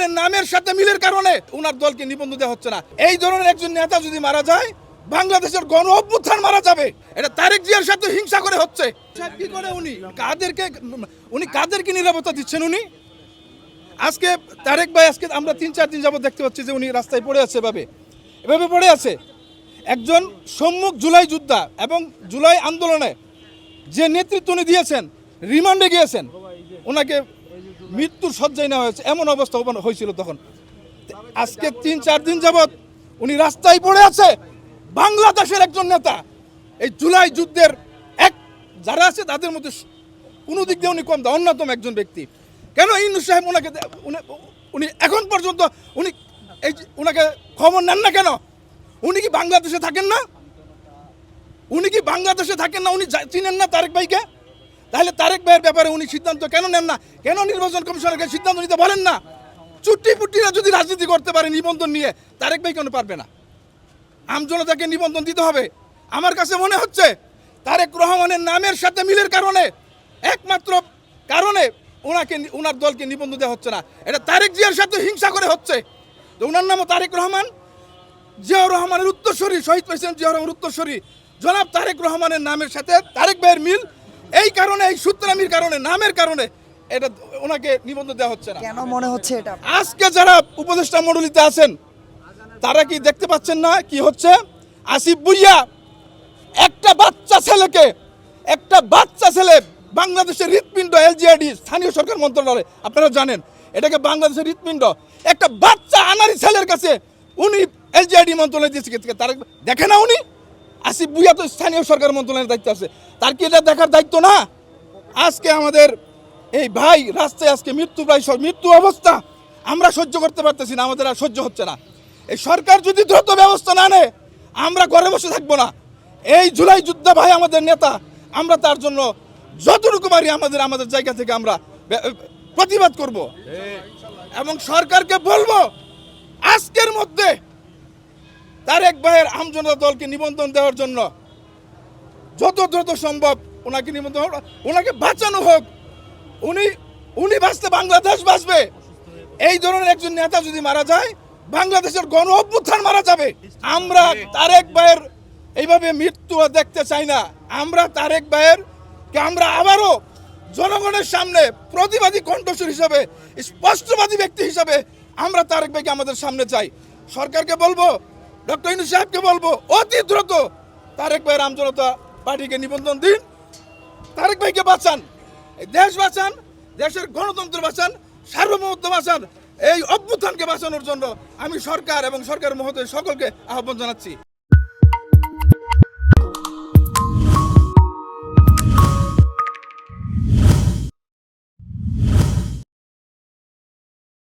রহমানের নামের সাথে মিলের কারণে ওনার দলকে নিবন্ধ দেওয়া হচ্ছে না। এই ধরনের একজন নেতা যদি মারা যায়, বাংলাদেশের গণ অভ্যুত্থান মারা যাবে। এটা তারেক জিয়ার সাথে হিংসা করে হচ্ছে। কি করে উনি? কাদেরকে উনি কাদেরকে নিরাপত্তা দিচ্ছেন উনি? আজকে তারেক ভাই, আজকে আমরা তিন, চার দিন যাবত দেখতে পাচ্ছি যে উনি রাস্তায় পড়ে আছে এভাবে। এভাবে পড়ে আছে। একজন সম্মুখ জুলাই যোদ্ধা এবং জুলাই আন্দোলনে যে নেতৃত্ব উনি দিয়েছেন, রিমান্ডে গিয়েছেন, ওনাকে মৃত্যুর সজ্জায় নেওয়া হয়েছে, এমন অবস্থা হয়েছিল তখন। আজকে তিন, চার দিন যাবৎ উনি রাস্তায় পড়ে আছে, বাংলাদেশের একজন নেতা। এই জুলাই যুদ্ধের এক, যারা আছে তাদের মধ্যে কোনো দিক দিয়ে উনি কম দেয় অন্যতম একজন ব্যক্তি। কেন ইন্দু সাহেব ওনাকে উনি- এখন পর্যন্ত উনি, এই ওনাকে খবর নেন না কেন? উনি কি বাংলাদেশে থাকেন না? উনি কি বাংলাদেশে থাকেন না? উনি চিনেন না তারেক ভাইকে? তাহলে তারেক ভাইয়ের ব্যাপারে উনি সিদ্ধান্ত কেন নেন না? কেন নির্বাচন কমিশনকে সিদ্ধান্ত নিতে বলেন না? চুট্টি পুট্টিরা যদি রাজনীতি করতে পারে নিবন্ধন নিয়ে, তারেক ভাই কেন পারবে না? আমজনতাকে নিবন্ধন দিতে হবে। আমার কাছে মনে হচ্ছে, তারেক রহমানের নামের সাথে মিলের কারণে, একমাত্র কারণে ওনাকে ওনার দলকে নিবন্ধন দেওয়া হচ্ছে না। এটা তারেক জিয়ার সাথে হিংসা করে হচ্ছে। তো ওনার নামও তারেক রহমান। জিয়াউর রহমানের উত্তরসূরি, শহীদ প্রেসিডেন্ট জিয়াউর রহমান উত্তরসূরি। জনাব তারেক রহমানের নামের সাথে তারেক ভাইয়ের মিল এই কারণে এই সূত্রামির কারণে নামের কারণে এটা ওনাকে নিবন্ধন দেওয়া হচ্ছে না। কেন মনে হচ্ছে এটা? আজকে যারা উপদেষ্টা মণ্ডলীতে আছেন তারা কি দেখতে পাচ্ছেন না কি হচ্ছে? আসিফ বুইয়া একটা বাচ্চা ছেলেকে একটা বাচ্চা ছেলে বাংলাদেশের হৃৎপিণ্ড এলজিআইডি স্থানীয় সরকার মন্ত্রণালয় আপনারা জানেন এটাকে বাংলাদেশের হৃৎপিণ্ড। একটা বাচ্চা আনারি ছেলের কাছে উনি এলজিআইডি মন্ত্রণালয় দিয়েছে তারা দেখে না উনি? আসিফ বুইয়া তো স্থানীয় সরকার মন্ত্রণালয়ের দায়িত্ব আছে। তার কি এটা দেখার দায়িত্ব না? আজকে আমাদের এই ভাই রাস্তায় আজকে মৃত্যু প্রায় মৃত্যু অবস্থা। আমরা সহ্য করতে পারতেছি না, আমাদের আর সহ্য হচ্ছে না। এই সরকার যদি দ্রুত ব্যবস্থা না নেয়, আমরা ঘরে বসে থাকব না। এই জুলাই যোদ্ধা ভাই আমাদের নেতা, আমরা তার জন্য যতটুকু পারি আমাদের আমাদের জায়গা থেকে আমরা প্রতিবাদ করব। এবং সরকারকে বলব, আজকের মধ্যে তারেক ভাইয়ের আমজনতা দলকে নিবন্ধন দেওয়ার জন্য যত দ্রুত সম্ভব ওনাকে হোক, ওনাকে বাঁচানো হোক। উনি উনি বাঁচতে বাংলাদেশ বাঁচবে। এই ধরনের একজন নেতা যদি মারা যায় বাংলাদেশের গণ অভ্যুত্থান মারা যাবে। আমরা তারেক ভাইয়ের এইভাবে মৃত্যু দেখতে চাই না। আমরা তারেক ভাইয়ের কে আমরা আবারও জনগণের সামনে প্রতিবাদী কণ্ঠস্বর হিসাবে স্পষ্টবাদী ব্যক্তি হিসাবে আমরা তারেক ভাইকে আমাদের সামনে চাই। সরকারকে বলব ডক্টর ইনু সাহেবকে বলব, অতি দ্রুত তারেক ভাই আমজনতা পার্টিকে নিবন্ধন দিন। তারেক ভাইকে বাঁচান দেশ বাঁচান, দেশের গণতন্ত্র বাঁচান, সার্বভৌমত্ব বাঁচান, এই অভ্যুত্থানকে বাঁচানোর জন্য আমি সরকার এবং সরকার মহোদয় সকলকে আহ্বান জানাচ্ছি।